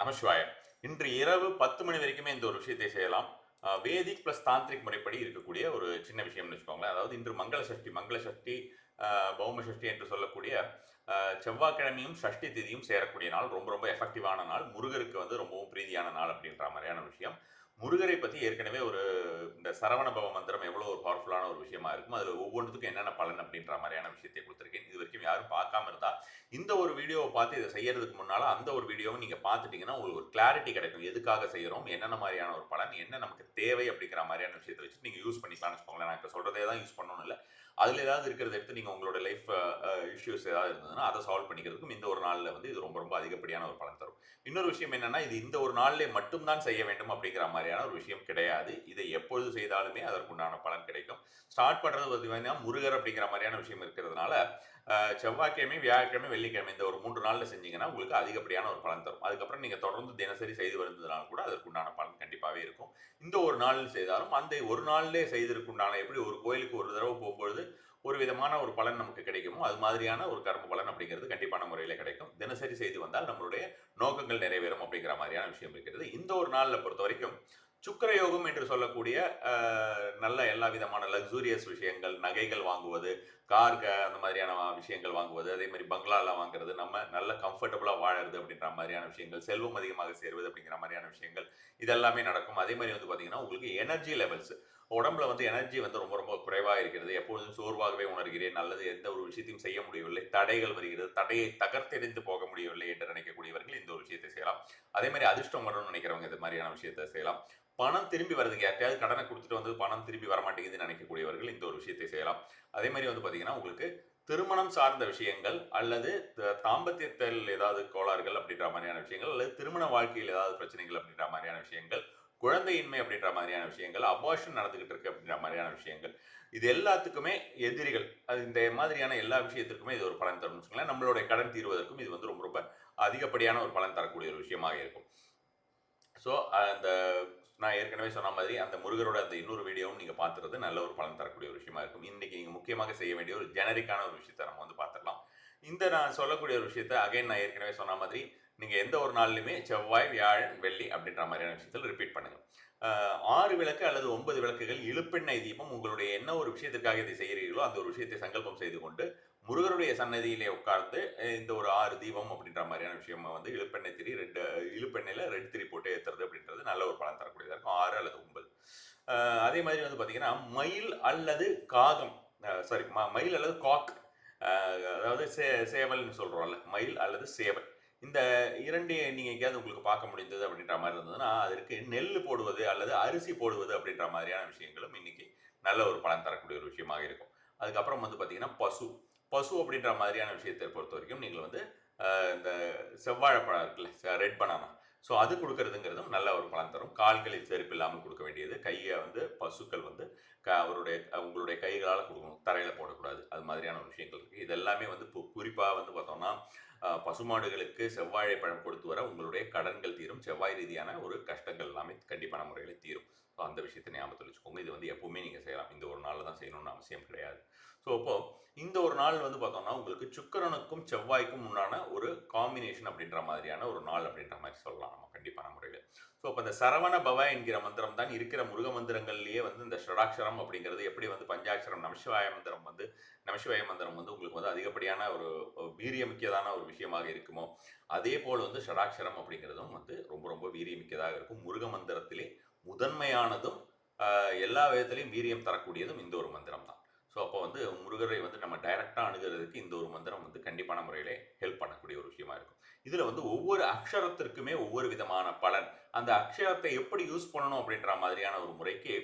நமசிவாயம் இன்று இரவு பத்து மணி வரைக்குமே இந்த ஒரு விஷயத்தை செய்யலாம். வேதிக் ப்ளஸ் தாந்திரிக் முறைப்படி இருக்கக்கூடிய ஒரு சின்ன விஷயம்னு வச்சுக்கோங்களேன். அதாவது இன்று மங்கள சஷ்டி மங்கள சஷ்டி பௌம சஷ்டி என்று சொல்லக்கூடிய செவ்வாய்க்கிழமையும் சஷ்டி திதியும் சேரக்கூடிய நாள் ரொம்ப ரொம்ப எஃபெக்டிவான நாள். முருகருக்கு வந்து ரொம்பவும் பிரீதியான நாள் அப்படின்ற மாதிரியான விஷயம். முருகரை பற்றி ஏற்கனவே ஒரு இந்த சரவண பவ மந்திரம் எவ்வளோ ஒரு பவர்ஃபுல்லான ஒரு விஷயமா இருக்கும். அதில் ஒவ்வொன்றுத்துக்கும் என்னென்ன பலன் அப்படின்ற மாதிரியான விஷயத்தை கொடுத்துருக்கேன். இது வரைக்கும் யாரும் பார்க்காம இருந்தா இந்த ஒரு வீடியோவை பார்த்து இதை செய்யறதுக்கு முன்னால் அந்த ஒரு வீடியோவை நீங்கள் பார்த்துட்டீங்கன்னா உங்களுக்கு ஒரு கிளாரிட்டி கிடைக்கும். எதுக்காக செய்கிறோம் என்னென்ன மாதிரியான ஒரு பலன்? என்ன நமக்கு தேவை அப்படிங்கிற மாதிரியான விஷயத்தை வச்சு நீங்கள் யூஸ் பண்ணிக்கலாம்னு வச்சுக்கோங்களேன். நான் இப்போ சொல்கிறதே தான் யூஸ் பண்ணணும் இல்லை. அதில் ஏதாவது இருக்கிறத எடுத்து நீங்கள் உங்களோட லைஃப் இஷ்யூஸ் ஏதாவது இருந்ததுன்னா அதை சால்வ் பண்ணிக்கிறதுக்கும் இந்த ஒரு நாளில் வந்து இது ரொம்ப ரொம்ப அதிகப்படியான ஒரு பலன் தரும். இன்னொரு விஷயம் என்னென்னா இது இந்த ஒரு நாளிலே மட்டும்தான் செய்ய வேண்டும் அப்படிங்கிற மாதிரியான ஒரு விஷயம் கிடையாது. இதை எப்பொழுது செய்தாலுமே அதற்குண்டான பலன் கிடைக்கும். ஸ்டார்ட் பண்ணுறது பார்த்தீங்கன்னா முருகர் அப்படிங்கிற மாதிரியான விஷயம் இருக்கிறதுனால செவ்வாய்க்கிழமை வியாழக்கிழமை வெள்ளிக்கிழமை இந்த ஒரு மூன்று நாளில் செஞ்சீங்கன்னா உங்களுக்கு அதிகப்படியான ஒரு பலன் தரும். அதுக்கப்புறம் நீங்கள் தொடர்ந்து தினசரி செய்து வருந்ததுனால கூட அதற்குண்டான பலன் கண்டிப்பாகவே இருக்கும். இந்த ஒரு நாளில் செய்தாலும் அந்த ஒரு நாளிலே செய்திருக்குண்டான எப்படி ஒரு கோயிலுக்கு ஒரு தடவை போகும்பொழுது ஒரு விதமான ஒரு பலன் நமக்கு கிடைக்குமோ அது மாதிரியான ஒரு கர்ம பலன் அப்படிங்கிறது கண்டிப்பான முறையில் கிடைக்கும். தினசரி செய்து வந்தால் நம்மளுடைய நோக்கங்கள் நிறைவேறும் அப்படிங்கிற மாதிரியான விஷயம் இருக்கிறது. இந்த ஒரு நாளில் பொறுத்த வரைக்கும் சுக்கிர யோகம் என்று சொல்லக்கூடிய நல்ல எல்லா விதமான லக்ஸூரியஸ் விஷயங்கள் நகைகள் வாங்குவது கார் அந்த மாதிரியான விஷயங்கள் வாங்குவது அதே மாதிரி பங்களாலாம் வாங்குறது நம்ம நல்ல கம்ஃபர்டபுளாக வாழறது அப்படின்ற மாதிரியான விஷயங்கள் செல்வம் அதிகமாக சேர்வது அப்படிங்கிற மாதிரியான விஷயங்கள் இதெல்லாமே நடக்கும். அதே மாதிரி வந்து பார்த்தீங்கன்னா உங்களுக்கு எனர்ஜி லெவல்ஸ் உடம்புல வந்து எனர்ஜி வந்து ரொம்ப ரொம்ப குறைவாக இருக்கிறது. எப்பொழுதும் சோர்வாகவே உணர்கிறேன். நல்லது எந்த ஒரு விஷயத்தையும் செய்ய முடியவில்லை. தடைகள் வருகிறது. தடையை தகர்த்தெறிந்து போக முடியவில்லை என்று நினைக்கக்கூடியவர்கள் இந்த ஒரு விஷயத்தை செய்யலாம். அதே மாதிரி அதிர்ஷ்டம் வரணும்னு நினைக்கிறவங்க இந்த மாதிரியான விஷயத்தை செய்யலாம். பணம் திரும்பி வருதுங்க. யார்ட்டையாவது கடனை கொடுத்துட்டு வந்து பணம் திரும்பி வரமாட்டேங்குதுன்னு நினைக்கக்கூடியவர்கள் இந்த ஒரு விஷயத்தை செய்யலாம். அதே மாதிரி வந்து பார்த்தீங்கன்னா உங்களுக்கு திருமணம் சார்ந்த விஷயங்கள் அல்லது தாம்பத்தியத்தில் ஏதாவது கோளாறுகள் அப்படின்ற மாதிரியான விஷயங்கள் அல்லது திருமண வாழ்க்கையில் ஏதாவது பிரச்சனைகள் அப்படின்ற மாதிரியான விஷயங்கள் குழந்தையின்மை அப்படின்ற மாதிரியான விஷயங்கள் அபார்ஷன் நடந்துகிட்டு இருக்கு அப்படின்ற மாதிரியான விஷயங்கள் இது எல்லாத்துக்குமே எதிரிகள். அது இந்த மாதிரியான எல்லா விஷயத்திற்குமே இது ஒரு பலன் தரும்னு வச்சுக்கோங்களேன். நம்மளுடைய கடன் தீர்வதற்கும் இது வந்து ரொம்ப ரொம்ப அதிகப்படியான ஒரு பலன் தரக்கூடிய ஒரு விஷயமாக இருக்கும். ஸோ அந்த நான் ஏற்கனவே சொன்ன மாதிரி அந்த முருகரோட அந்த இன்னொரு வீடியோவும் நீங்கள் பார்த்துறது நல்ல ஒரு பலன் தரக்கூடிய ஒரு விஷயமா இருக்கும். இன்றைக்கி நீங்கள் முக்கியமாக செய்ய வேண்டிய ஒரு ஜெனரிக்கான ஒரு விஷயத்தை நம்ம வந்து பார்த்துடலாம். இந்த நான் சொல்லக்கூடிய ஒரு விஷயத்தை அகைன் நான் ஏற்கனவே சொன்ன மாதிரி நீங்கள் எந்த ஒரு நாள்லையுமே செவ்வாய் வியாழன் வெள்ளி அப்படின்ற மாதிரியான விஷயத்தில் ரிப்பீட் பண்ணுங்கள் ஆறு விளக்கு அல்லது ஒன்பது விளக்குகள் இழுப்பெண்ணெய் தீபம் உங்களுடைய என்ன ஒரு விஷயத்திற்காக இதை செய்கிறீர்களோ அந்த ஒரு விஷயத்தை சங்கல்பம் செய்து கொண்டு முருகருடைய சன்னதியிலே உட்கார்ந்து இந்த ஒரு ஆறு தீபம் அப்படின்ற மாதிரியான விஷயமா வந்து இழுப்பெண்ணெய் திரி ரெட் இழுப்பெண்ணெயில் ரெட் திரி போட்டு நல்ல ஒரு பலன் தரக்கூடியதாக இருக்கும். ஆறு அல்லது ஒன்பது. அதே மாதிரி வந்து பார்த்தீங்கன்னா மயில் அல்லது காகம் சாரி மயில் அல்லது காக் அதாவது சே சேவல்னு சொல்கிறோம்ல மயில் அல்லது சேவல். இந்த இரண்டையும் நீங்கள் எங்கேயாவது உங்களுக்கு பார்க்க முடிந்தது அப்படின்ற மாதிரி இருந்ததுன்னா அதற்கு நெல் போடுவது அல்லது அரிசி போடுவது அப்படின்ற மாதிரியான விஷயங்களும் இன்றைக்கி நல்ல ஒரு பலன் தரக்கூடிய ஒரு விஷயமாக இருக்கும். அதுக்கப்புறம் வந்து பார்த்தீங்கன்னா பசு. பசு அப்படின்ற மாதிரியான விஷயத்தை பொறுத்த வரைக்கும் நீங்கள் வந்து இந்த செவ்வாழைப்பழம் இருக்குல்ல ரெட் பனானா ஸோ அது கொடுக்கறதுங்கிறதும் நல்ல ஒரு பலன் தரும். கால்களில் செருப்பு இல்லாமல் கொடுக்க வேண்டியது. கையை வந்து பசுக்கள் வந்து க அவருடைய உங்களுடைய கைகளால் கொடுக்கணும். தரையில் போடக்கூடாது. அது மாதிரியான ஒரு விஷயங்கள் இருக்குது இது எல்லாமே வந்து குறிப்பாக வந்து பார்த்தோம்னா பசுமாடுகளுக்கு செவ்வாழை பழம் கொடுத்து வர உங்களுடைய கடன்கள் தீரும். செவ்வாய் ரீதியான ஒரு கஷ்டங்கள் எல்லாமே கண்டிப்பான முறையில் தீரும். ஸோ அந்த விஷயத்தை ஞாபகத்தில் வச்சுக்கோங்க. இது வந்து எப்போவுமே நீங்கள் செய்யலாம். இந்த ஒரு நாளில் தான் செய்யணும்னு அவசியம் கிடையாது. ஸோ அப்போது இந்த ஒரு நாள் வந்து பார்த்தோம்னா உங்களுக்கு சுக்கிரனுக்கும் செவ்வாய்க்கும் உண்டான ஒரு காம்பினேஷன் அப்படின்ற மாதிரியான ஒரு நாள் அப்படின்ற மாதிரி சொல்லலாம் நம்ம கண்டிப்பான முறையில். ஸோ அப்போ இந்த சரவண பவ என்கிற மந்திரம் தான் இருக்கிற முருக மந்திரங்கள்லேயே வந்து இந்த ஷடாட்சரம் அப்படிங்கிறது எப்படி வந்து பஞ்சாட்சரம் நமசிவாய மந்திரம் வந்து நமசிவாய மந்திரம் வந்து உங்களுக்கு வந்து அதிகப்படியான ஒரு வீரியமிக்கதான ஒரு விஷயமாக இருக்குமோ அதே போல் வந்து ஷடாட்சரம் அப்படிங்கிறதும் வந்து ரொம்ப ரொம்ப வீரியமிக்கதாக இருக்கும். முருக மந்திரத்திலே முதன்மையானதும் எல்லா விதத்துலையும் வீரியம் தரக்கூடியதும் இந்த ஒரு மந்திரம் தான் ஸோ அப்போ வந்து முருகரை வந்து நம்ம டைரெக்டாக அணுகிறதுக்கு இந்த ஒரு மந்திரம் வந்து கண்டிப்பான முறையிலே ஹெல்ப் பண்ணக்கூடிய ஒரு விஷயமா இருக்கும். இதில் வந்து ஒவ்வொரு அக்ஷரத்திற்குமே ஒவ்வொரு விதமான பலன். அந்த அக்ஷரத்தை எப்படி யூஸ் பண்ணணும் அப்படின்ற மாதிரியான ஒரு முறைக்கு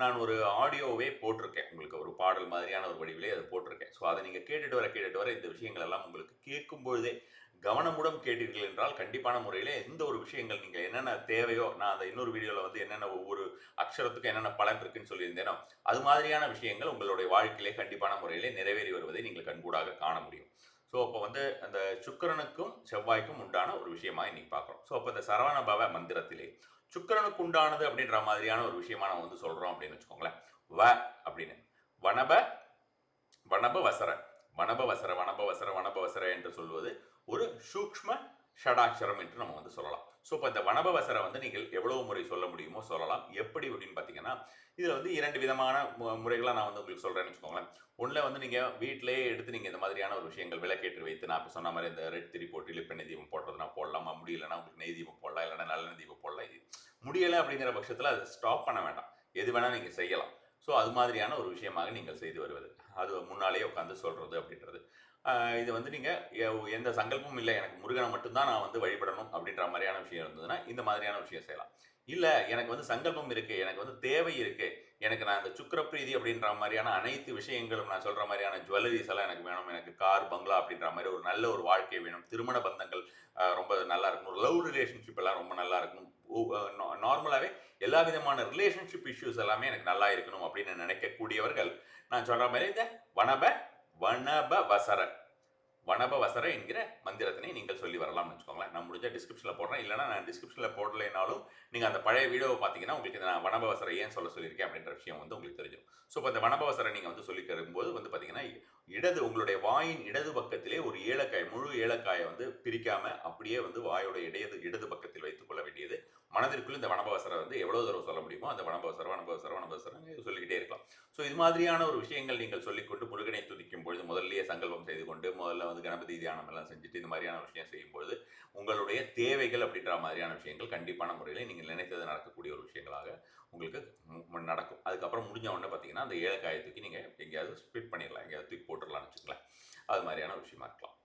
நான் ஒரு ஆடியோவே போட்டிருக்கேன். உங்களுக்கு ஒரு பாடல் மாதிரியான ஒரு வடிவிலே அதை போட்டிருக்கேன். ஸோ அதை நீங்கள் கேட்டுட்டு வர கேட்டுட்டு வர இந்த விஷயங்கள் எல்லாம் உங்களுக்கு கேட்கும் பொழுதே கவனமுடன் கேட்டீர்கள் என்றால் கண்டிப்பான முறையில் எந்த ஒரு விஷயங்கள் நீங்கள் என்னென்ன தேவையோ நான் அந்த இன்னொரு வீடியோவில் வந்து என்னென்ன ஒவ்வொரு அக்ஷரத்துக்கும் என்னென்ன பலன் இருக்குன்னு சொல்லியிருந்தேனோ அது மாதிரியான விஷயங்கள் உங்களுடைய வாழ்க்கையிலே கண்டிப்பான முறையிலே நிறைவேறி வருவதை நீங்கள் கண்கூடாக காண முடியும். ஸோ அப்போ வந்து அந்த சுக்கிரனுக்கும் செவ்வாய்க்கும் உண்டான ஒரு விஷயமா இன்னைக்கு பார்க்குறோம். ஸோ அப்போ இந்த சரவண பவ மந்திரத்திலே சுக்கிரனுக்கு உண்டானது அப்படின்ற மாதிரியான ஒரு விஷயமா நம்ம வந்து சொல்கிறோம் அப்படின்னு வச்சுக்கோங்களேன். வ அப்படின்னு. வனப வனப வசர வனப வசர வனப வசர வனப வசர என்று சொல்வது ஒரு சூக்ஷ்ம ஷடாட்சரம் என்று நம்ம வந்து சொல்லலாம். ஸோ இப்போ இந்த வனபவசரை வந்து நீங்கள் எவ்வளவு முறை சொல்ல முடியுமோ சொல்லலாம். எப்படி அப்படின்னு பார்த்தீங்கன்னா இதில் வந்து இரண்டு விதமான முறைகளாக நான் வந்து உங்களுக்கு சொல்கிறேன்னு வச்சுக்கோங்களேன். ஒன்றில் வந்து நீங்கள் வீட்டிலேயே எடுத்து நீங்கள் இந்த மாதிரியான ஒரு விஷயங்கள் விளக்கேற்றி வைத்து நான் இப்போ சொன்ன மாதிரி இந்த ரெட் திரி போட்டு இல்லைப்பெண்ணெய் தீபம் போடுறதுனா போடலாமா முடியலன்னா உங்களுக்கு நெய் தீபம் போடலாம் இல்லைன்னா நல்லெண்ணெய் தீபம் போடலாம். இது முடியலை அப்படிங்கிற பட்சத்தில் அதை ஸ்டாப் பண்ண வேண்டாம். எது வேணால் நீங்கள் செய்யலாம். ஸோ அது மாதிரியான ஒரு விஷயமாக நீங்கள் செய்து வருவது. அது முன்னாலேயே உட்காந்து சொல்கிறது அப்படின்றது. இது வந்து நீங்கள் எந்த சங்கல்பமும் இல்லை எனக்கு முருகனை மட்டும்தான் நான் வந்து வழிபடணும் அப்படின்ற மாதிரியான விஷயம் இருந்ததுன்னா இந்த மாதிரியான விஷயம் செய்யலாம். இல்லை எனக்கு வந்து சங்கல்பம் இருக்குது எனக்கு வந்து தேவை இருக்குது எனக்கு நான் இந்த சுக்கரப்பிரீதி அப்படின்ற மாதிரியான அனைத்து விஷயங்களும் நான் சொல்கிற மாதிரியான ஜுவல்லரிஸ் எல்லாம் எனக்கு வேணும் எனக்கு கார் பங்களா அப்படின்ற மாதிரி ஒரு நல்ல ஒரு வாழ்க்கை வேணும். திருமண பந்தங்கள் ரொம்ப நல்லா இருக்கணும் லவ் ரிலேஷன்ஷிப் எல்லாம் ரொம்ப நல்லா இருக்கணும் நார்மலாகவே எல்லா விதமான ரிலேஷன்ஷிப் இஷ்யூஸ் எல்லாமே எனக்கு நல்லா இருக்கணும் அப்படின்னு நினைக்கக்கூடியவர்கள் நான் சொல்கிற மாதிரி இந்த வனப வனப வசர வனப வசர என்கிற மந்திரத்தினை நீங்கள் சொல்லி வரலாம்னு வச்சுக்கோங்களேன். நான் முடிஞ்ச டிஸ்கிரிப்ஷனில் போடுறேன். இல்லைனா நான் டிஸ்கிரிப்ஷனில் போடலைனாலும் நீங்கள் அந்த பழைய வீடியோவை பார்த்தீங்கன்னா உங்களுக்கு நான் வனப ஏன் சொல்ல சொல்லியிருக்கேன் அப்படின்ற விஷயம் வந்து உங்களுக்கு தெரிஞ்சிடும். ஸோ இப்போ இந்த வனப நீங்கள் வந்து சொல்லி தரும்போது வந்து பார்த்தீங்கன்னா இடது உங்களுடைய வாயின் இடது பக்கத்திலே ஒரு ஏலக்காய் முழு ஏலக்காயை வந்து பிரிக்காமல் அப்படியே வந்து வாயோட இடையது இடது பக்கத்தில் வைத்துக் கொள்ள வேண்டியது. மனதிற்குள் இந்த வனபவசரை வந்து எவ்வளோ தடவை சொல்ல முடியுமோ அந்த வனபவசரம் வனபவசரம் வனபவசரம் சொல்லிக்கிட்டே இருக்கலாம். ஸோ இது மாதிரியான ஒரு விஷயங்கள் நீங்கள் சொல்லிக்கொண்டு முருகனை துதிக்கும் பொழுது முதல்லயே சங்கல்பம் செய்து கொண்டு முதல்ல வந்து கணபதி தியானம் எல்லாம் செஞ்சுட்டு இந்த மாதிரியான விஷயம் செய்யும் பொழுது உங்களுடைய தேவைகள் அப்படின்ற மாதிரியான விஷயங்கள் கண்டிப்பான முறையில் நீங்கள் நினைத்தது நடக்கக்கூடிய ஒரு விஷயங்களாக உங்களுக்கு நடக்கும். அதுக்கப்புறம் முடிஞ்ச உடனே பார்த்தீங்கன்னா அந்த ஏலக்காயை தூக்கி நீங்கள் எங்கேயாவது ஸ்பிட் பண்ணிடலாம். எங்கேயாவது தூக்கி போட்டுடலாம்னு வச்சுக்கலாம் அது மாதிரியான விஷயமா இருக்கலாம்.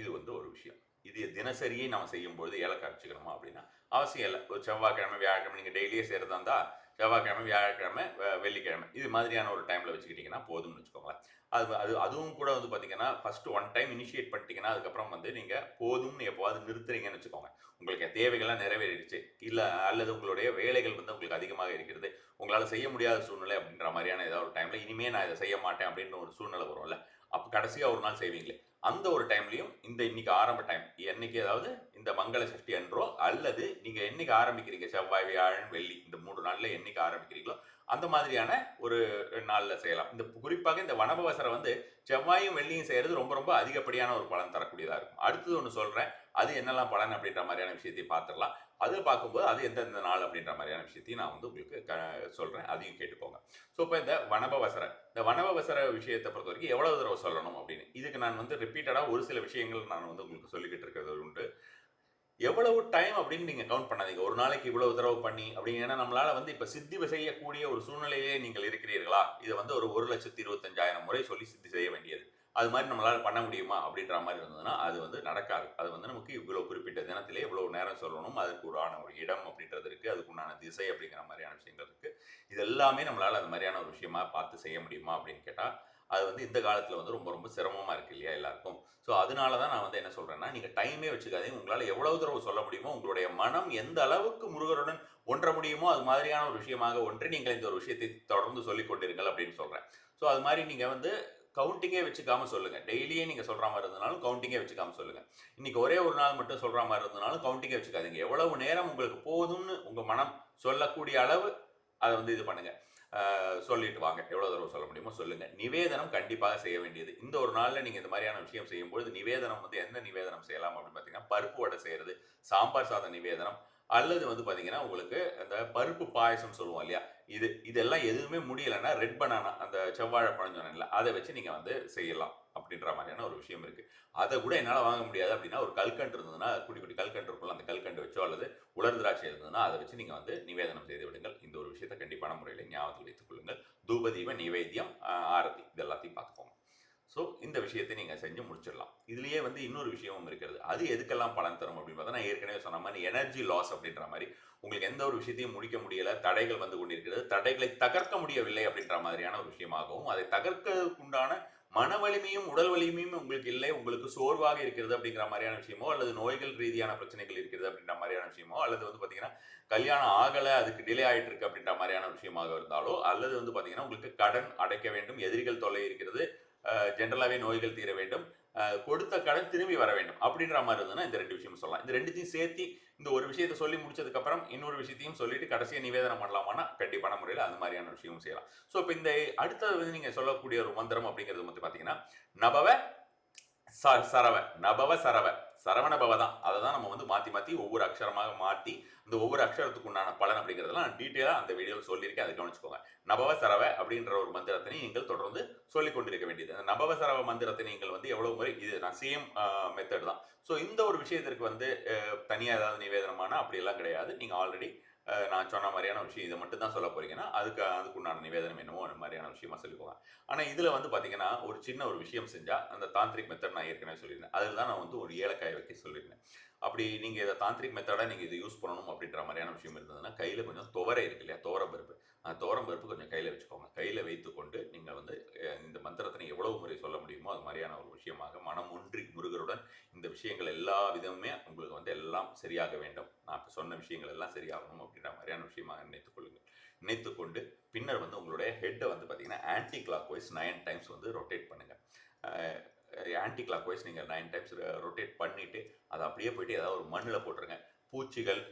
இது வந்து ஒரு விஷயம். இது தினசரியே நம்ம செய்யும்பொழுது ஏலக்காய் வச்சுக்கணுமா அப்படின்னா? அவசியம் இல்லை. ஒரு செவ்வாய்க்கிழமை வியாழக்கிழமை நீங்கள் டெய்லியே செய்கிறதா இருந்தால் செவ்வாய்க்கிழமை வியாழக்கிழமை வெள்ளிக்கிழமை. இது மாதிரியான ஒரு டைமில் வச்சுக்கிட்டிங்கன்னா போதும்னு வச்சுக்கோங்களேன். அது அது அதுவும் கூட வந்து பார்த்தீங்கன்னா ஃபஸ்ட்டு ஒன் டைம் இனிஷியேட் பண்ணிட்டீங்கன்னா அதுக்கப்புறம் வந்து நீங்கள் போதும்னு எப்போவாது நிறுத்துறீங்கன்னு வச்சுக்கோங்க. உங்களுக்கு தேவைகள்லாம் நிறைவேறிடுச்சு. இல்லை அல்லது உங்களுடைய வேலைகள் வந்து உங்களுக்கு அதிகமாக இருக்கிறது. உங்களால் செய்ய முடியாத சூழ்நிலை அப்படின்ற மாதிரியான ஏதாவது ஒரு டைமில் இனிமேல் நான் இதை செய்ய மாட்டேன் அப்படின்னு ஒரு சூழ்நிலை வரும்ல. அப்போ கடைசியாக ஒரு நாள் செய்வீங்களே. அந்த ஒரு டைம்லையும் இந்த இன்னைக்கு ஆரம்ப டைம் என்னைக்கு அதாவது இந்த மங்கள சஷ்டி அன்றோ அல்லது நீங்கள் என்னைக்கு ஆரம்பிக்கிறீங்க? செவ்வாய் வியாழன் வெள்ளி இந்த மூணு நாளில் என்னைக்கு ஆரம்பிக்கிறீங்களோ அந்த மாதிரியான ஒரு நாளில் செய்யலாம். இந்த குறிப்பாக இந்த வனபவசரை வந்து செவ்வாயும் வெள்ளியும் செய்கிறது ரொம்ப ரொம்ப அதிகப்படியான ஒரு பலன் தரக்கூடியதாக இருக்கும். அடுத்தது ஒன்று சொல்கிறேன் அது என்னெல்லாம் பலன் அப்படின்ற மாதிரியான விஷயத்தையும் பார்த்துடலாம். அது பார்க்கும்போது அது எந்தெந்த நாள் அப்படின்ற மாதிரியான விஷயத்தையும் நான் வந்து உங்களுக்கு க சொல்கிறேன் அதையும் கேட்டுக்கோங்க ஸோ இப்போ இந்த வனபவசர இந்த வனபவசர விஷயத்தை பொறுத்த வரைக்கும் எவ்வளோ தடவை சொல்லணும் அப்படின்னு? இதுக்கு நான் வந்து ரிப்பீட்டடாக ஒரு சில விஷயங்கள் நான் வந்து உங்களுக்கு சொல்லிக்கிட்டு இருக்கிறது உண்டு. எவ்வளவு டைம் அப்படின்னு நீங்கள் கவுண்ட் பண்ணாதீங்க. ஒரு நாளைக்கு இவ்வளவு தடவை பண்ணி அப்படிங்கன்னா நம்மளால் வந்து இப்போ சித்தி செய்யக்கூடிய ஒரு சூழ்நிலையே நீங்கள் இருக்கிறீர்களா? இதை வந்து ஒரு ஒரு லட்சத்தி இருபத்தஞ்சாயிரம் முறை சொல்லி சித்தி செய்ய வேண்டியது. அது மாதிரி நம்மளால் பண்ண முடியுமா? அப்படின்ற மாதிரி இருந்ததுன்னா அது வந்து நடக்காது. அது வந்து நமக்கு இவ்வளோ குறிப்பிட்ட தினத்திலே இவ்வளோ நேரம் சொல்லணும். அதுக்கு உண்டான ஒரு இடம் அப்படின்றது இருக்குது அதுக்கு உண்டான திசை அப்படிங்கிற மாதிரியான விஷயங்கள் இருக்குது இது எல்லாமே நம்மளால் அது மாதிரியான ஒரு விஷயமா பார்த்து செய்ய முடியுமா அப்படின்னு கேட்டால் அது வந்து இந்த காலத்தில் வந்து ரொம்ப ரொம்ப சிரமமாக இருக்கு இல்லையா எல்லாருக்கும். ஸோ அதனால தான் நான் வந்து என்ன சொல்கிறேன்னா நீங்கள் டைமே வச்சுக்காதீங்க. உங்களால் எவ்வளவு தடவை சொல்ல முடியுமோ உங்களுடைய மனம் எந்த அளவுக்கு முருகருடன் ஒன்ற முடியுமோ அது மாதிரியான ஒரு விஷயமாக ஒன்றி நீங்கள் இந்த ஒரு விஷயத்தை தொடர்ந்து சொல்லிக் கொண்டிருங்கள் அப்படின்னு சொல்கிறேன் ஸோ அது மாதிரி நீங்கள் வந்து கவுண்டிங்கே வச்சுக்காம சொல்லுங்கள் டெய்லியே நீங்கள் சொல்கிற மாதிரி இருந்தாலும் கவுண்டிங்கே வச்சுக்காம சொல்லுங்கள் இன்றைக்கி ஒரே ஒரு நாள் மட்டும் சொல்கிற மாதிரி இருந்தாலும் கவுண்டிங்கே வச்சுக்காதீங்க. எவ்வளவு நேரம் உங்களுக்கு போதும்னு உங்கள் மனம் சொல்லக்கூடிய அளவு அதை வந்து இது பண்ணுங்கள் சொல்லிட்டு வாங்க. எவ்வளோ தடவை சொல்ல முடியுமோ சொல்லுங்கள் நிவேதனம் கண்டிப்பாக செய்ய வேண்டியது. இந்த ஒரு நாளில் நீங்கள் இந்த மாதிரியான விஷயம் செய்யும்பொழுது நிவேதனம் வந்து எந்த நிவேதனம் செய்யலாம் அப்படின்னு பார்த்தீங்கன்னா பருப்பு வடை செய்கிறது சாம்பார் சாதம் நிவேதனம் அல்லது வந்து பார்த்தீங்கன்னா உங்களுக்கு அந்த பருப்பு பாயசம் சொல்லுவோம் இல்லையா? இது இதெல்லாம் எதுவுமே முடியலைன்னா ரெட் பனானா அந்த செவ்வாழை பழம் சொன்னேன்ல அதை வச்சு நீங்கள் வந்து செய்யலாம் அப்படின்ற மாதிரியான ஒரு விஷயம் இருக்குது அதை கூட என்னால் வாங்க முடியாது அப்படின்னா ஒரு கல்கண்டு இருந்ததுன்னா குட்டி குட்டி கல்கண்டு இருக்கும்ல அந்த கல்கண்டு வச்சோ அல்லது உலர் திராட்சை இருந்ததுன்னா அதை வச்சு நீங்கள் வந்து நிவேதனம் செய்து விடுங்கள். இந்த ஒரு விஷயத்தை கண்டிப்பான முறையில் ஞாபகத்தில் வைத்துக் கொள்ளுங்கள். தூபதீப நிவேத்தியம் ஆரத்தி இது எல்லாத்தையும் பார்த்துக்கோங்க. ஸோ இந்த விஷயத்தை நீங்கள் செஞ்சு முடிச்சிடலாம். இதுலேயே வந்து இன்னொரு விஷயமும் இருக்கிறது. அது எதுக்கெல்லாம் பலன் தரும் அப்படின்னு பார்த்தா நான் ஏற்கனவே சொன்ன மாதிரி எனர்ஜி லாஸ் அப்படின்ற மாதிரி. உங்களுக்கு எந்த ஒரு விஷயத்தையும் முடிக்க முடியலை தடைகள் வந்து கொண்டிருக்கிறது. தடைகளை தகர்க்க முடியவில்லை அப்படின்ற மாதிரியான ஒரு விஷயமாகவும் அதை தகர்க்கக்குண்டான மன வலிமையும் உடல் வலிமையும் உங்களுக்கு இல்லை. உங்களுக்கு சோர்வாக இருக்கிறது அப்படிங்கிற மாதிரியான விஷயமோ அல்லது நோய்கள் ரீதியான பிரச்சனைகள் இருக்கிறது அப்படின்ற மாதிரியான விஷயமோ அல்லது வந்து பார்த்தீங்கன்னா கல்யாணம் ஆகலை அதுக்கு டிலே ஆகிட்டு இருக்கு அப்படின்ற மாதிரியான விஷயமாக இருந்தாலோ அல்லது வந்து பார்த்தீங்கன்னா உங்களுக்கு கடன் அடைக்க வேண்டும் எதிரிகள் தொல்லை இருக்கிறது ஜென்ரலாகவே நோய்கள் தீர வேண்டும். கொடுத்த கடன் திரும்பி வர வேண்டும். அப்படின்ற மாதிரி இருந்ததுன்னா இந்த ரெண்டு விஷயம் சொல்லலாம். இந்த ரெண்டுத்தையும் சேர்த்து இந்த ஒரு விஷயத்தை சொல்லி முடிச்சதுக்கப்புறம் இன்னொரு விஷயத்தையும் சொல்லிட்டு கடைசியை நிவேதனம் பண்ணலாமான்னா கண்டிப்பான முறையில் அந்த மாதிரியான விஷயமும் செய்யலாம். ஸோ இப்போ இந்த அடுத்தது வந்து நீங்கள் சொல்லக்கூடிய ஒரு மந்திரம் அப்படிங்கிறது வந்து பார்த்தீங்கன்னா நபவ ச- சரவ நபவ சரவ. சரவண பவ தான். அதை தான் நம்ம வந்து மாற்றி மாற்றி ஒவ்வொரு அக்ஷரமாக மாற்றி அந்த ஒவ்வொரு அக்ஷரத்துக்கு உண்டான பலன் அப்படிங்கிறதெல்லாம் நான் டீட்டெயிலாக அந்த வீடியோவில் சொல்லியிருக்கேன். அதை கவனிச்சுக்கோங்க. நபவ சரவ அப்படின்ற ஒரு மந்திரத்தை நீங்கள் தொடர்ந்து சொல்லிக் கொண்டிருக்க வேண்டியது. அந்த நபவ சரவ மந்திரத்தை நீங்கள் வந்து எவ்வளோ முறை இது நான் சேம் மெத்தட் தான். ஸோ இந்த ஒரு விஷயத்திற்கு வந்து தனியாக ஏதாவது நிவேதனமான அப்படியெல்லாம் கிடையாது. நீங்கள் ஆல்ரெடி நான் சொன்ன மாதிரியான விஷயம் இதை மட்டும் தான் சொல்ல போறீங்கன்னா அதுக்கு அதுக்குண்டான நிவேதனம் என்னமோ அந்த மாதிரியான விஷயமா சொல்லிக்கோங்க. ஆனால் இதில் வந்து பார்த்தீங்கன்னா ஒரு சின்ன ஒரு விஷயம் செஞ்சால் அந்த தாந்திரிக் மெத்தட் நான் ஏற்கனவே சொல்லியிருந்தேன். அதில் தான் நான் வந்து ஒரு ஏலக்காய் வைக்க சொல்லியிருந்தேன். அப்படி நீங்கள் இதை தாந்திரிக் மெத்தடாக நீங்கள் இதை யூஸ் பண்ணணும் அப்படின்ற மாதிரியான விஷயம் இருந்ததுன்னா கையில் கொஞ்சம் துவரை இருக்கு இல்லையா? துவர பருப்பு தோரம் பருப்பு கொஞ்சம் கையில் வச்சுக்கோங்க. கையில் வைத்துக்கொண்டு நீங்கள் வந்து இந்த மந்திரத்தை நீங்கள் எவ்வளவு முறை சொல்ல முடியுமோ அது மாதிரியான ஒரு விஷயமாக மனம் ஒன்றி முருகருடன் இந்த விஷயங்கள் எல்லா விதமுமே உங்களுக்கு வந்து எல்லாம் சரியாக வேண்டும். நான் இப்போ சொன்ன விஷயங்கள் எல்லாம் சரியாகணும் அப்படின்ற மாதிரியான விஷயமாக நினைத்துக் கொள்ளுங்கள். நினைத்துக்கொண்டு பின்னர் வந்து உங்களுடைய ஹெட்டை வந்து பார்த்தீங்கன்னா anticlockwise nine times வந்து ரொட்டேட் பண்ணுங்கள் ஆன்டி கிளாக் வைஸ் நீங்கள் நைன் டைம்ஸ் ரொட்டேட் பண்ணிவிட்டு அதை அப்படியே போயிட்டு ஏதாவது ஒரு மண்ணில் போட்டுருங்க. பூச்சிகள்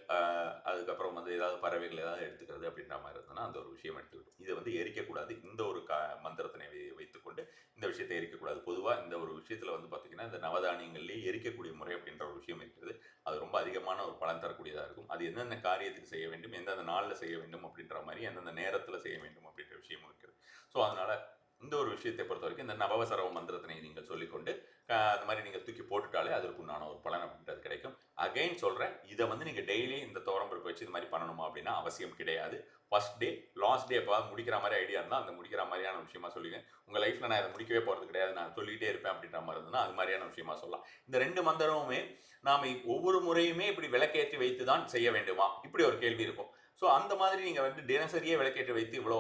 அதுக்கப்புறம் வந்து ஏதாவது பறவைகள் ஏதாவது எடுத்துக்கிறது அப்படின்ற மாதிரி இருந்ததுன்னா அந்த ஒரு விஷயம் எடுத்துக்கிட்டோம். இதை வந்து எரிக்கக்கூடாது. இந்த ஒரு க மந்திரத்தினை வை- வைத்துக்கொண்டு இந்த விஷயத்தை எரிக்கக்கூடாது. பொதுவாக இந்த ஒரு விஷயத்தில் வந்து பார்த்தீங்கன்னா இந்த நவதானியங்கள்லேயே எரிக்கக்கூடிய முறை அப்படின்ற ஒரு விஷயம் இருக்கிறது. அது ரொம்ப அதிகமான ஒரு பலன் தரக்கூடியதாக இருக்கும். அது எந்தெந்த காரியத்துக்கு செய்ய வேண்டும் எந்தெந்த நாளில் செய்ய வேண்டும் அப்படின்ற மாதிரி எந்தெந்த நேரத்தில் செய்ய வேண்டும் அப்படின்ற விஷயமும் இருக்குது. ஸோ அதனால் இந்த ஒரு விஷயத்தை பொறுத்த வரைக்கும் இந்த நவசரவ மந்திரத்தினை நீங்கள் சொல்லிக்கொண்டு அந்த மாதிரி நீங்கள் தூக்கி போட்டுட்டாலே அதற்குண்டான ஒரு பலன் அப்படின்றது கிடைக்கும். அகைன் சொல்கிறேன் இதை வந்து நீங்கள் டெய்லி இந்த துவரம்பருப்பு வச்சு இது மாதிரி பண்ணணுமா அப்படின்னா அவசியம் கிடையாது. ஃபர்ஸ்ட் டே லாஸ்ட் டே எப்போ முடிக்கிற மாதிரி ஐடியா இருந்தால் அந்த முடிக்கிற மாதிரியான விஷயமா சொல்லுவேன் உங்கள் லைஃப்பில் நான் இதை முடிக்கவே போகிறது கிடையாது. நான் சொல்லிகிட்டே இருப்பேன் அப்படின்ற மாதிரி இருந்தால் அது மாதிரியான விஷயமா சொல்லலாம். இந்த ரெண்டு மந்திரமுமே நாம் ஒவ்வொரு முறையுமே இப்படி விளக்கேற்றி வைத்து தான் செய்ய வேண்டுமா? இப்படி ஒரு கேள்வி இருக்கும். ஸோ அந்த மாதிரி நீங்கள் வந்து தினசரியே விளக்கேற்றி வைத்து இவ்வளோ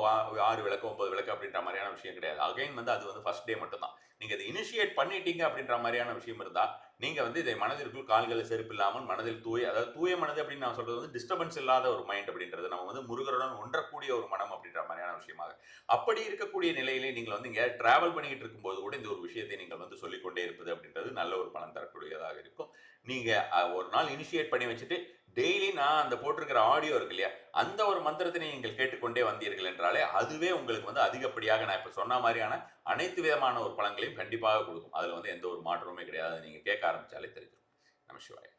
ஆறு விளக்கு ஒன்பது விளக்கு அப்படின்ற மாதிரியான விஷயம் கிடையாது. அகைன் வந்து அது வந்து ஃபர்ஸ்ட் டே மட்டும் தான் நீங்கள் இதை இனிஷியேட் பண்ணிட்டீங்க அப்படின்ற மாதிரியான விஷயம் இருந்தால் நீங்கள் வந்து இதை மனதிற்குள் கால்களை செருப்பு இல்லாமல் மனதில் தூய அதாவது தூய மனது அப்படின்னு நான் சொல்றது வந்து டிஸ்டர்பன்ஸ் இல்லாத ஒரு மைண்ட் அப்படின்றது. நம்ம வந்து முருகருடன் ஒன்றக்கூடிய ஒரு மனம் அப்படின்ற மாதிரியான விஷயமாக. அப்படி இருக்கக்கூடிய நிலையிலே நீங்கள் வந்து இங்கே டிராவல் பண்ணிக்கிட்டு இருக்கும்போது கூட இந்த ஒரு விஷயத்தை நீங்கள் வந்து சொல்லிக்கொண்டே இருப்பது அப்படின்றது நல்ல ஒரு பலன் தரக்கூடியதாக இருக்கும். நீங்கள் ஒரு நாள் இனிஷியேட் பண்ணி வச்சுட்டு டெய்லி நான் அந்த போட்டிருக்கிற ஆடியோ இருக்கு இல்லையா அந்த ஒரு மந்திரத்தினை நீங்கள் கேட்டுக்கொண்டே வந்தீர்கள் என்றாலே அதுவே உங்களுக்கு வந்து அதிகப்படியாக நான் இப்போ சொன்ன மாதிரியான அனைத்து விதமான ஒரு பழங்களையும் கண்டிப்பாக கொடுக்கும். அதில் வந்து எந்த ஒரு மாற்றமுமே கிடையாது. நீங்கள் கேட்க ஆரம்பிச்சாலே தெரிஞ்சிடும் நம சிவாய்.